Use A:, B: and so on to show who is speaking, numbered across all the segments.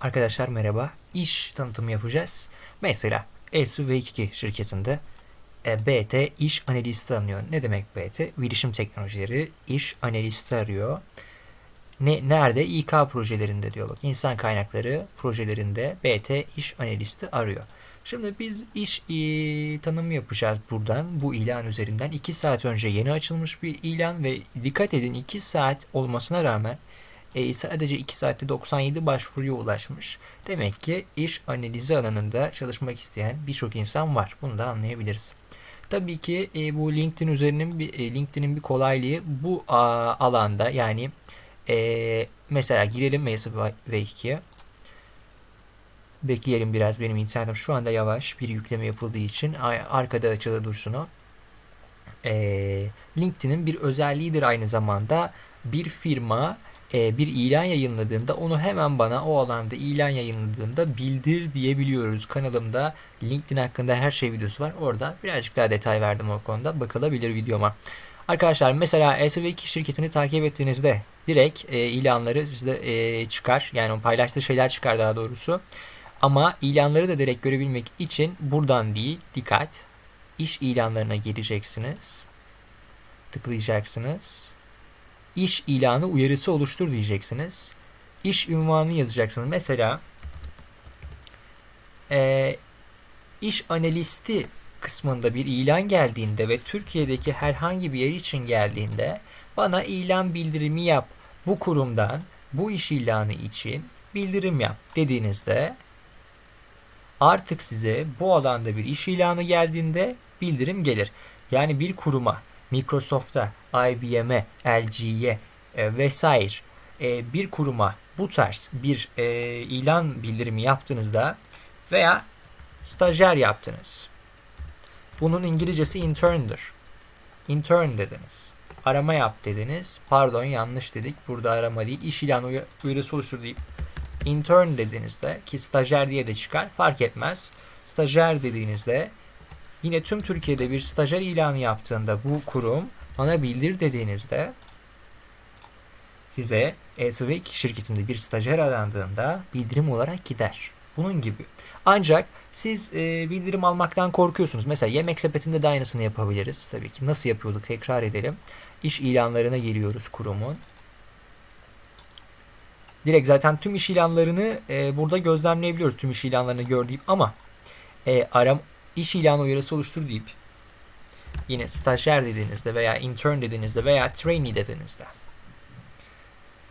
A: Arkadaşlar merhaba. İş tanıtımı yapacağız. Mesela Elsu V2 şirketinde e, BT iş analisti anıyor. Ne demek BT? Bilişim teknolojileri iş analisti arıyor. Ne, nerede? İK projelerinde diyor bak. İnsan kaynakları projelerinde BT iş analisti arıyor. Şimdi biz iş e, tanımı yapacağız buradan. Bu ilan üzerinden 2 saat önce yeni açılmış bir ilan ve dikkat edin 2 saat olmasına rağmen e, sadece 2 saatte 97 başvuruya ulaşmış. Demek ki iş analizi alanında çalışmak isteyen birçok insan var. Bunu da anlayabiliriz. Tabii ki e, bu LinkedIn üzerinin bir e, LinkedIn'in bir kolaylığı bu a, alanda yani e, mesela girelim 2'ye. Bekleyelim biraz benim internetim şu anda yavaş bir yükleme yapıldığı için arkada açılı dursun o. E, LinkedIn'in bir özelliğidir aynı zamanda bir firma bir ilan yayınladığında onu hemen bana o alanda ilan yayınladığında bildir diyebiliyoruz. Kanalımda LinkedIn hakkında her şey videosu var. Orada birazcık daha detay verdim o konuda. Bakılabilir videoma. Arkadaşlar mesela SV2 şirketini takip ettiğinizde direkt e, ilanları sizde e, çıkar. Yani paylaştığı şeyler çıkar daha doğrusu. Ama ilanları da direkt görebilmek için buradan değil dikkat iş ilanlarına geleceksiniz. Tıklayacaksınız iş ilanı uyarısı oluştur diyeceksiniz. İş ünvanını yazacaksınız. Mesela e, iş analisti kısmında bir ilan geldiğinde ve Türkiye'deki herhangi bir yer için geldiğinde bana ilan bildirimi yap. Bu kurumdan bu iş ilanı için bildirim yap dediğinizde artık size bu alanda bir iş ilanı geldiğinde bildirim gelir. Yani bir kuruma Microsoft'a, IBM'e, LG'ye e, vesaire e, bir kuruma bu tarz bir e, ilan bildirimi yaptığınızda veya stajyer yaptınız. Bunun İngilizcesi intern'dır. Intern dediniz. Arama yap dediniz. Pardon yanlış dedik. Burada arama değil. İş ilanı uyarısı oluştur deyip intern dediğinizde ki stajyer diye de çıkar fark etmez. Stajyer dediğinizde Yine tüm Türkiye'de bir stajyer ilanı yaptığında bu kurum bana bildir dediğinizde size Elsewek şirketinde bir stajyer arandığında bildirim olarak gider. Bunun gibi. Ancak siz e, bildirim almaktan korkuyorsunuz. Mesela yemek sepetinde de aynısını yapabiliriz. Tabii ki nasıl yapıyorduk tekrar edelim. İş ilanlarına geliyoruz kurumun. Direkt zaten tüm iş ilanlarını e, burada gözlemleyebiliyoruz. Tüm iş ilanlarını gördüğüm ama e, aram iş ilanı uyarısı oluştur deyip yine stajyer dediğinizde veya intern dediğinizde veya trainee dediğinizde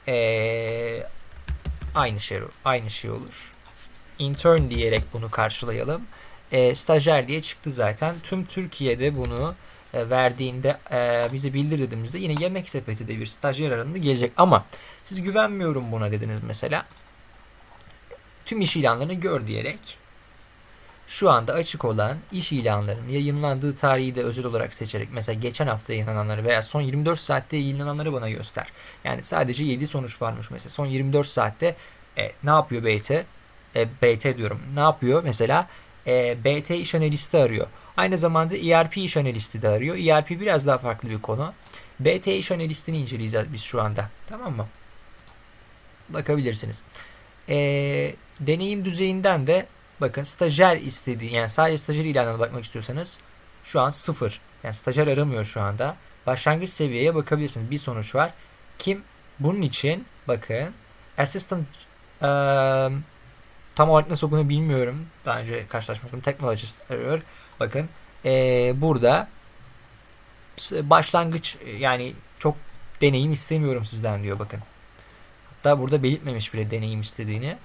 A: ee, aynı şey aynı şey olur. Intern diyerek bunu karşılayalım. E, stajyer diye çıktı zaten. Tüm Türkiye'de bunu e, verdiğinde e, bize bildir dediğimizde yine yemek sepeti de bir stajyer aranında gelecek. Ama siz güvenmiyorum buna dediniz mesela. Tüm iş ilanlarını gör diyerek şu anda açık olan iş ilanlarının yayınlandığı tarihi de özel olarak seçerek mesela geçen hafta yayınlananları veya son 24 saatte yayınlananları bana göster. Yani sadece 7 sonuç varmış mesela. Son 24 saatte e, ne yapıyor BT? E, BT diyorum. Ne yapıyor? Mesela e, BT iş analisti arıyor. Aynı zamanda ERP iş analisti de arıyor. ERP biraz daha farklı bir konu. BT iş analistini inceleyeceğiz biz şu anda. Tamam mı? Bakabilirsiniz. E, deneyim düzeyinden de Bakın stajyer istediği yani sadece stajyer ilanına bakmak istiyorsanız şu an sıfır. Yani stajyer aramıyor şu anda. Başlangıç seviyeye bakabilirsiniz. Bir sonuç var. Kim? Bunun için bakın assistant um, tam olarak nasıl okuduğunu bilmiyorum. Daha önce karşılaşmıştım. Technologist arıyor. Bakın ee, burada başlangıç yani çok deneyim istemiyorum sizden diyor bakın. Hatta burada belirtmemiş bile deneyim istediğini.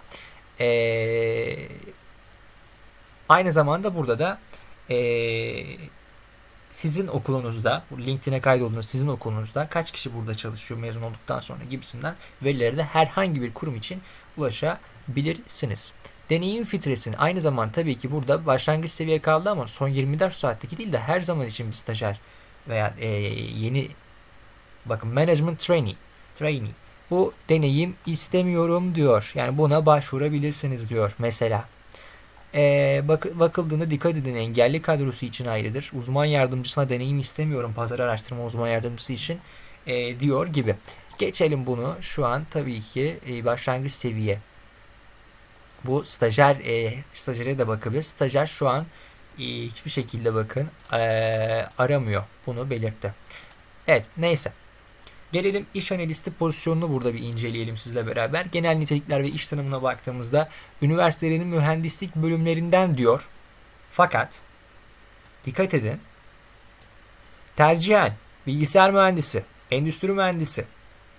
A: Eee Aynı zamanda burada da e, sizin okulunuzda, LinkedIn'e kaydolduğunuz sizin okulunuzda kaç kişi burada çalışıyor mezun olduktan sonra gibisinden verileri de herhangi bir kurum için ulaşabilirsiniz. Deneyim filtresini aynı zaman tabii ki burada başlangıç seviye kaldı ama son 24 saatteki değil de her zaman için bir stajyer veya e, yeni bakın management trainee trainee bu deneyim istemiyorum diyor. Yani buna başvurabilirsiniz diyor mesela. Ee, bak, bakıldığında dikkat edin engelli kadrosu için ayrıdır. Uzman yardımcısına deneyim istemiyorum pazar araştırma uzman yardımcısı için e, diyor gibi. Geçelim bunu şu an tabii ki e, başlangıç seviye Bu stajyer e, stajyere de bakabilir. Stajyer şu an e, hiçbir şekilde bakın e, aramıyor. Bunu belirtti. Evet neyse. Gelelim iş analisti pozisyonunu burada bir inceleyelim sizle beraber. Genel nitelikler ve iş tanımına baktığımızda üniversitelerin mühendislik bölümlerinden diyor. Fakat dikkat edin. Tercihen bilgisayar mühendisi, endüstri mühendisi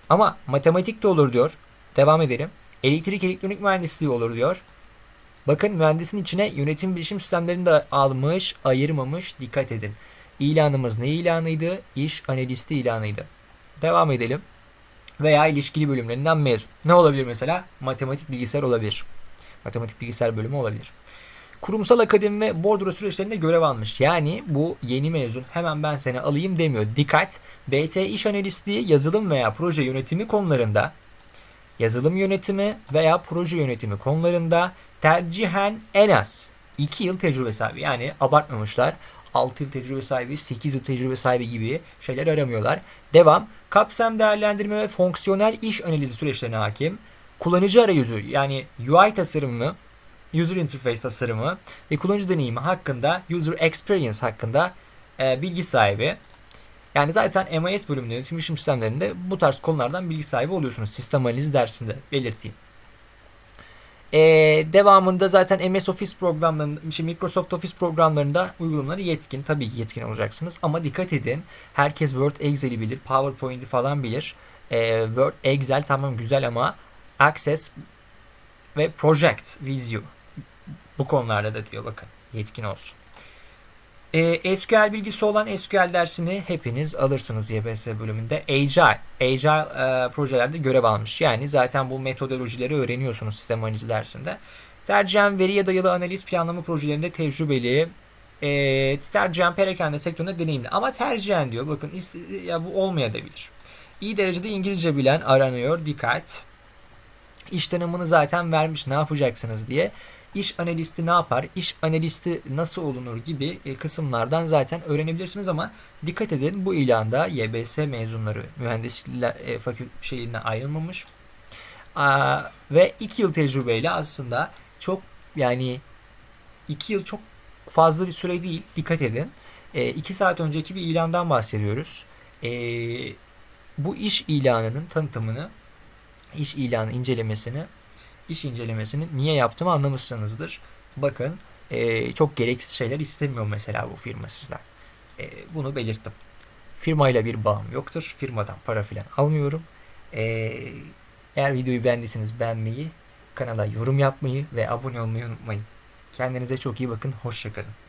A: ama matematik de olur diyor. Devam edelim. Elektrik elektronik mühendisliği olur diyor. Bakın mühendisin içine yönetim bilişim sistemlerini de almış, ayırmamış. Dikkat edin. İlanımız ne ilanıydı? İş analisti ilanıydı. Devam edelim. Veya ilişkili bölümlerinden mezun. Ne olabilir mesela? Matematik bilgisayar olabilir. Matematik bilgisayar bölümü olabilir. Kurumsal akademi ve bordro süreçlerinde görev almış. Yani bu yeni mezun hemen ben seni alayım demiyor. Dikkat! BT iş analistliği yazılım veya proje yönetimi konularında yazılım yönetimi veya proje yönetimi konularında tercihen en az 2 yıl tecrübe sahibi. Yani abartmamışlar. 6 yıl tecrübe sahibi, 8 yıl tecrübe sahibi gibi şeyler aramıyorlar. Devam. Kapsam değerlendirme ve fonksiyonel iş analizi süreçlerine hakim. Kullanıcı arayüzü yani UI tasarımı, user interface tasarımı ve kullanıcı deneyimi hakkında, user experience hakkında e, bilgi sahibi. Yani zaten MIS bölümünde yönetim sistemlerinde bu tarz konulardan bilgi sahibi oluyorsunuz. Sistem analizi dersinde belirteyim. Ee, devamında zaten MS Office programlarında, işte Microsoft Office programlarında uygulamaları yetkin. Tabii ki yetkin olacaksınız ama dikkat edin. Herkes Word, Excel'i bilir, PowerPoint'i falan bilir. Ee, Word, Excel tamam güzel ama Access ve Project, Visio bu konularda da diyor bakın yetkin olsun. Ee, SQL bilgisi olan SQL dersini hepiniz alırsınız YBS bölümünde. Agile, Agile e, projelerde görev almış. Yani zaten bu metodolojileri öğreniyorsunuz sistem analizi dersinde. Tercihen veriye dayalı analiz planlama projelerinde tecrübeli. E, tercihen perakende sektöründe deneyimli. Ama tercihen diyor bakın ya bu olmayabilir. İyi derecede İngilizce bilen aranıyor. Dikkat. İş tanımını zaten vermiş ne yapacaksınız diye. İş analisti ne yapar, iş analisti nasıl olunur gibi e, kısımlardan zaten öğrenebilirsiniz ama dikkat edin bu ilanda YBS mezunları mühendislikler e, fakül şeyinden ayrılmamış. Aa, ve 2 yıl tecrübeyle aslında çok yani 2 yıl çok fazla bir süre değil. Dikkat edin. 2 e, saat önceki bir ilandan bahsediyoruz. E, bu iş ilanının tanıtımını, iş ilanı incelemesini iş incelemesini niye yaptığımı anlamışsınızdır. Bakın e, çok gereksiz şeyler istemiyor mesela bu firma sizden. E, bunu belirttim. Firmayla bir bağım yoktur. Firmadan para filan almıyorum. E, eğer videoyu beğendiyseniz beğenmeyi, kanala yorum yapmayı ve abone olmayı unutmayın. Kendinize çok iyi bakın. Hoşçakalın.